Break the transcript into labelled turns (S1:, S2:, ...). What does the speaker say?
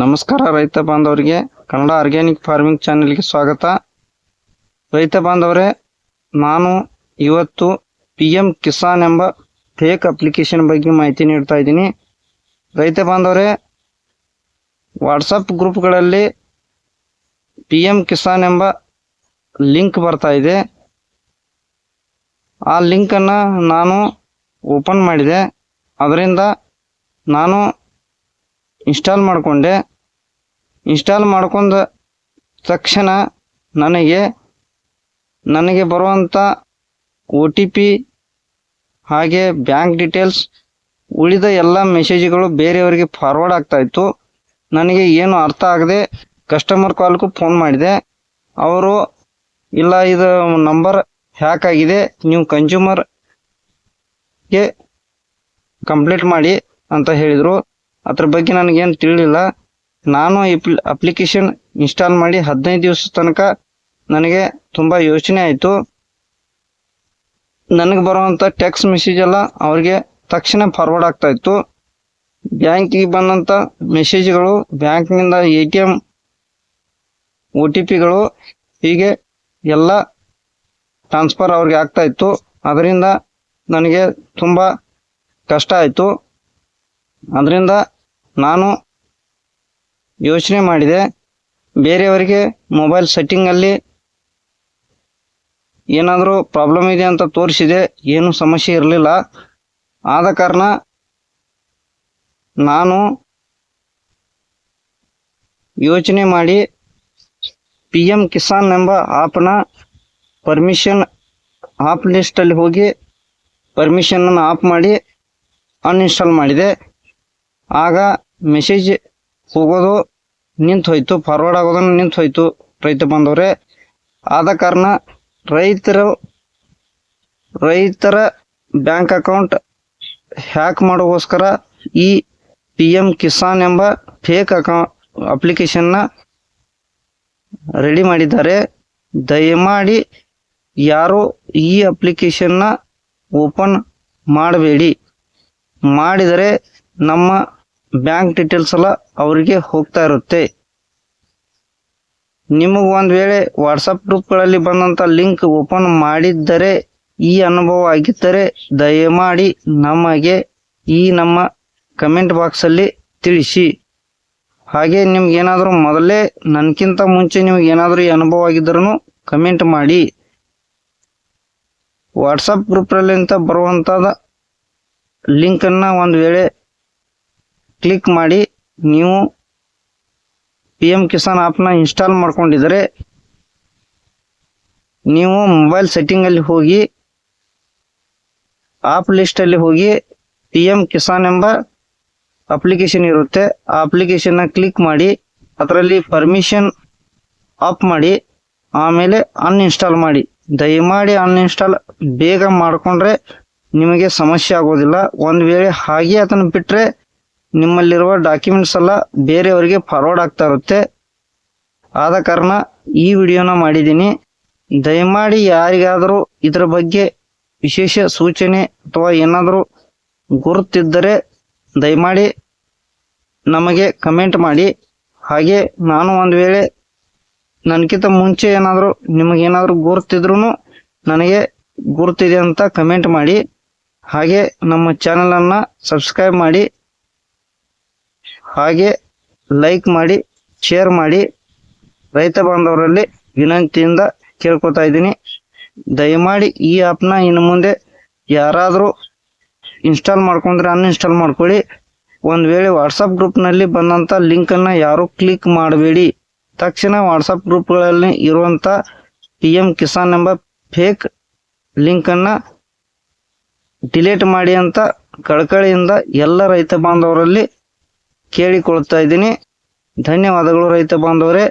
S1: ನಮಸ್ಕಾರ ರೈತ ಬಾಂಧವರಿಗೆ, ಕನ್ನಡ ಆರ್ಗ್ಯಾನಿಕ್ ಫಾರ್ಮಿಂಗ್ ಚಾನೆಲ್ಗೆ ಸ್ವಾಗತ. ರೈತ ಬಾಂಧವರೇ, ನಾನು ಇವತ್ತು ಪಿ ಎಂ ಕಿಸಾನ್ ಎಂಬ ಫೇಕ್ ಅಪ್ಲಿಕೇಶನ್ ಬಗ್ಗೆ ಮಾಹಿತಿ ನೀಡ್ತಾ ಇದ್ದೀನಿ. ರೈತ ಬಾಂಧವರೇ ವಾಟ್ಸಪ್ ಗ್ರೂಪ್ಗಳಲ್ಲಿ ಪಿ ಎಂ ಕಿಸಾನ್ ಎಂಬ ಲಿಂಕ್ ಬರ್ತಾ ಇದೆ. ಆ ಲಿಂಕನ್ನು ನಾನು ಓಪನ್ ಮಾಡಿದೆ. ಅದರಿಂದ ನಾನು ಇನ್ಸ್ಟಾಲ್ ಮಾಡಿಕೊಂಡೆ. ಇನ್ಸ್ಟಾಲ್ ಮಾಡ್ಕೊಂಡ ತಕ್ಷಣ ನನಗೆ ನನಗೆ ಬರುವಂಥ ಒ ಟಿ ಪಿ ಹಾಗೆ ಬ್ಯಾಂಕ್ ಡೀಟೇಲ್ಸ್ ಉಳಿದ ಎಲ್ಲ ಮೆಸೇಜ್ಗಳು ಬೇರೆಯವರಿಗೆ ಫಾರ್ವರ್ಡ್ ಆಗ್ತಾಯಿತ್ತು ನನಗೆ ಏನು ಅರ್ಥ ಆಗದೆ ಕಸ್ಟಮರ್ ಕಾಲ್ಗೂ ಫೋನ್ ಮಾಡಿದೆ. ಅವರು, ಇಲ್ಲ, ಇದು ನಂಬರ್ ಹ್ಯಾಕ್ ಆಗಿದೆ. ನೀವು ಕನ್ಸ್ಯೂಮರ್ಗೆ ಕಂಪ್ಲೀಟ್ ಮಾಡಿ, ಅಂತ ಹೇಳಿದರು. ಅದ್ರ ಬಗ್ಗೆ ನನಗೇನು ತಿಳಿಲಿಲ್ಲ. ನಾನು ಅಪ್ಲಿಕೇಶನ್ ಇನ್ಸ್ಟಾಲ್ ಮಾಡಿ ಹದಿನೈದು ದಿವಸ ತನಕ ನನಗೆ ತುಂಬ ಯೋಚನೆ ಆಯಿತು. ನನಗೆ ಬರುವಂಥ ಟೆಕ್ಸ್ಟ್ ಮೆಸೇಜ್ ಎಲ್ಲ ಅವ್ರಿಗೆ ತಕ್ಷಣ ಫಾರ್ವರ್ಡ್ ಆಗ್ತಾ ಇತ್ತು. ಬ್ಯಾಂಕಿಗೆ ಬಂದಂಥ ಮೆಸೇಜ್ಗಳು ಬ್ಯಾಂಕ್ನಿಂದ A T M O T ಪಿಗಳು ಹೀಗೆ ಎಲ್ಲ ಟ್ರಾನ್ಸ್ಫರ್ ಅವ್ರಿಗೆ ಆಗ್ತಾ ಇತ್ತು. ಅದರಿಂದ ನನಗೆ ತುಂಬ ಕಷ್ಟ ಆಯಿತು. ಅದರಿಂದ ನಾನು ಯೋಚನೆ ಮಾಡಿದೆ, ಬೇರೆಯವರಿಗೆ ಮೊಬೈಲ್ ಸೆಟ್ಟಿಂಗಲ್ಲಿ ಏನಾದರೂ ಪ್ರಾಬ್ಲಮ್ ಇದೆ ಅಂತ ತೋರಿಸಿದೆ, ಏನು ಸಮಸ್ಯೆ ಇರಲಿಲ್ಲ. ಆದ ಕಾರಣ ನಾನು ಯೋಚನೆ ಮಾಡಿ ಪಿ ಎಂ ಕಿಸಾನ್ ಎಂಬ ಆ್ಯಪ್ನ ಪರ್ಮಿಷನ್ ಆಪ್ ಲಿಸ್ಟಲ್ಲಿ ಹೋಗಿ ಪರ್ಮಿಷನನ್ನು ಆಫ್ ಮಾಡಿ ಅನ್ಇನ್ಸ್ಟಾಲ್ ಮಾಡಿದೆ. ಆಗ ಮೆಸೇಜ್ ಹೋಗೋದು ನಿಂತು ಹೋಯ್ತು ಫಾರ್ವರ್ಡ್ ಆಗೋದನ್ನು ನಿಂತು ಹೋಯ್ತು ರೈತ ಬಂದವರೇ. ಆದ ಕಾರಣ ರೈತರು, ರೈತರ ಬ್ಯಾಂಕ್ ಅಕೌಂಟ್ ಹ್ಯಾಕ್ ಮಾಡೋಗೋಸ್ಕರ ಈ ಪಿ ಎಂ ಕಿಸಾನ್ ಎಂಬ ಫೇಕ್ ಅಕೌ ಅಪ್ಲಿಕೇಶನ್ನ ರೆಡಿ ಮಾಡಿದ್ದಾರೆ. ದಯಮಾಡಿ ಯಾರು ಈ ಅಪ್ಲಿಕೇಶನ್ನ ಓಪನ್ ಮಾಡಬೇಡಿ. ಮಾಡಿದರೆ ನಮ್ಮ ಬ್ಯಾಂಕ್ ಡೀಟೇಲ್ಸ್ ಎಲ್ಲ ಅವರಿಗೆ ಹೋಗ್ತಾ ಇರುತ್ತೆ. ನಿಮಗೆ ಒಂದು ವೇಳೆ ವಾಟ್ಸಪ್ ಗ್ರೂಪ್ಗಳಲ್ಲಿ ಬಂದಂಥ ಲಿಂಕ್ ಓಪನ್ ಮಾಡಿದ್ದರೆ, ಈ ಅನುಭವ ಆಗಿದ್ದರೆ ದಯಮಾಡಿ ನಮಗೆ ಈ ನಮ್ಮ ಕಮೆಂಟ್ ಬಾಕ್ಸಲ್ಲಿ ತಿಳಿಸಿ. ಹಾಗೆ ನಿಮ್ಗೆ ಏನಾದರೂ ಮೊದಲೇ ನನಗಿಂತ ಮುಂಚೆ ನಿಮ್ಗೆ ಏನಾದರೂ ಈ ಅನುಭವ ಆಗಿದ್ರೂ ಕಮೆಂಟ್ ಮಾಡಿ. ವಾಟ್ಸಪ್ ಗ್ರೂಪ್ನಲ್ಲಿಂತ ಬರುವಂಥದ್ದು ಲಿಂಕನ್ನು ಒಂದು ವೇಳೆ ಕ್ಲಿಕ್ ಮಾಡಿ ನೀವು ಪಿ ಎಂ ಕಿಸಾನ್ ಆ್ಯಪ್ನ ಇನ್ಸ್ಟಾಲ್ ಮಾಡ್ಕೊಂಡಿದ್ದರೆ ನೀವು ಮೊಬೈಲ್ ಸೆಟ್ಟಿಂಗಲ್ಲಿ ಹೋಗಿ ಆಪ್ ಲಿಸ್ಟಲ್ಲಿ ಹೋಗಿ ಪಿ ಎಂ ಕಿಸಾನ್ ಎಂಬ ಅಪ್ಲಿಕೇಶನ್ ಇರುತ್ತೆ. ಆ ಅಪ್ಲಿಕೇಶನ್ನ ಕ್ಲಿಕ್ ಮಾಡಿ ಅದರಲ್ಲಿ ಪರ್ಮಿಷನ್ ಆಫ್ ಮಾಡಿ ಆಮೇಲೆ ಅನ್ಇನ್ಸ್ಟಾಲ್ ಮಾಡಿ. ದಯಮಾಡಿ ಅನ್ಇನ್ಸ್ಟಾಲ್ ಬೇಗ ಮಾಡಿಕೊಂಡ್ರೆ ನಿಮಗೆ ಸಮಸ್ಯೆ ಆಗೋದಿಲ್ಲ. ಒಂದು ವೇಳೆ ಹಾಗೆ ಅದನ್ನು ಬಿಟ್ಟರೆ ನಿಮ್ಮಲ್ಲಿರುವ ಡಾಕ್ಯುಮೆಂಟ್ಸ್ ಎಲ್ಲ ಬೇರೆಯವರಿಗೆ ಫಾರ್ವರ್ಡ್ ಆಗ್ತಾ ಇರುತ್ತೆ. ಆದ ಕಾರಣ ಈ ವಿಡಿಯೋನ ಮಾಡಿದ್ದೀನಿ. ದಯಮಾಡಿ ಯಾರಿಗಾದರೂ ಇದರ ಬಗ್ಗೆ ವಿಶೇಷ ಸೂಚನೆ ಅಥವಾ ಏನಾದರೂ ಗುರುತಿದ್ದರೆ ದಯಮಾಡಿ ನಮಗೆ ಕಮೆಂಟ್ ಮಾಡಿ. ಹಾಗೆ ನಾನು ಒಂದು ವೇಳೆ ನನಗಿಂತ ಮುಂಚೆ ಏನಾದರೂ ನಿಮಗೇನಾದರೂ ಗುರುತಿದ್ರೂ ನನಗೆ ಗುರುತಿದೆ ಅಂತ ಕಮೆಂಟ್ ಮಾಡಿ. ಹಾಗೆ ನಮ್ಮ ಚಾನಲನ್ನು ಸಬ್ಸ್ಕ್ರೈಬ್ ಮಾಡಿ. ಹಾಗೆ ಲೈಕ್ ಮಾಡಿ ಶೇರ್ ಮಾಡಿ ರೈತ ಬಾಂಧವರಲ್ಲಿ ವಿನಂತಿಯಿಂದ ಕೇಳ್ಕೊತಾ ಇದ್ದೀನಿ. ದಯಮಾಡಿ ಈ ಆ್ಯಪ್ನ ಇನ್ನು ಮುಂದೆ ಯಾರಾದರೂ ಇನ್ಸ್ಟಾಲ್ ಮಾಡ್ಕೊಂಡ್ರೆ ಅನ್ಇನ್ಸ್ಟಾಲ್ ಮಾಡ್ಕೊಳ್ಳಿ. ಒಂದು ವೇಳೆ ವಾಟ್ಸಪ್ ಗ್ರೂಪ್ನಲ್ಲಿ ಬಂದಂಥ ಲಿಂಕನ್ನು ಯಾರೂ ಕ್ಲಿಕ್ ಮಾಡಬೇಡಿ. ತಕ್ಷಣ ವಾಟ್ಸಪ್ ಗ್ರೂಪ್ಗಳಲ್ಲಿ ಇರುವಂಥ ಪಿ ಎಂ ಕಿಸಾನ್ ಎಂಬ ಫೇಕ್ ಲಿಂಕನ್ನು ಡಿಲೀಟ್ ಮಾಡಿ ಅಂತ ಕಳಕಳಿಯಿಂದ ಎಲ್ಲ ರೈತ ಬಾಂಧವರಲ್ಲಿ ಕೇಳಿಕೊಳ್ತಾ ಇದ್ದೀನಿ. ಧನ್ಯವಾದಗಳು ರೈತ ಬಾಂಧವರೇ.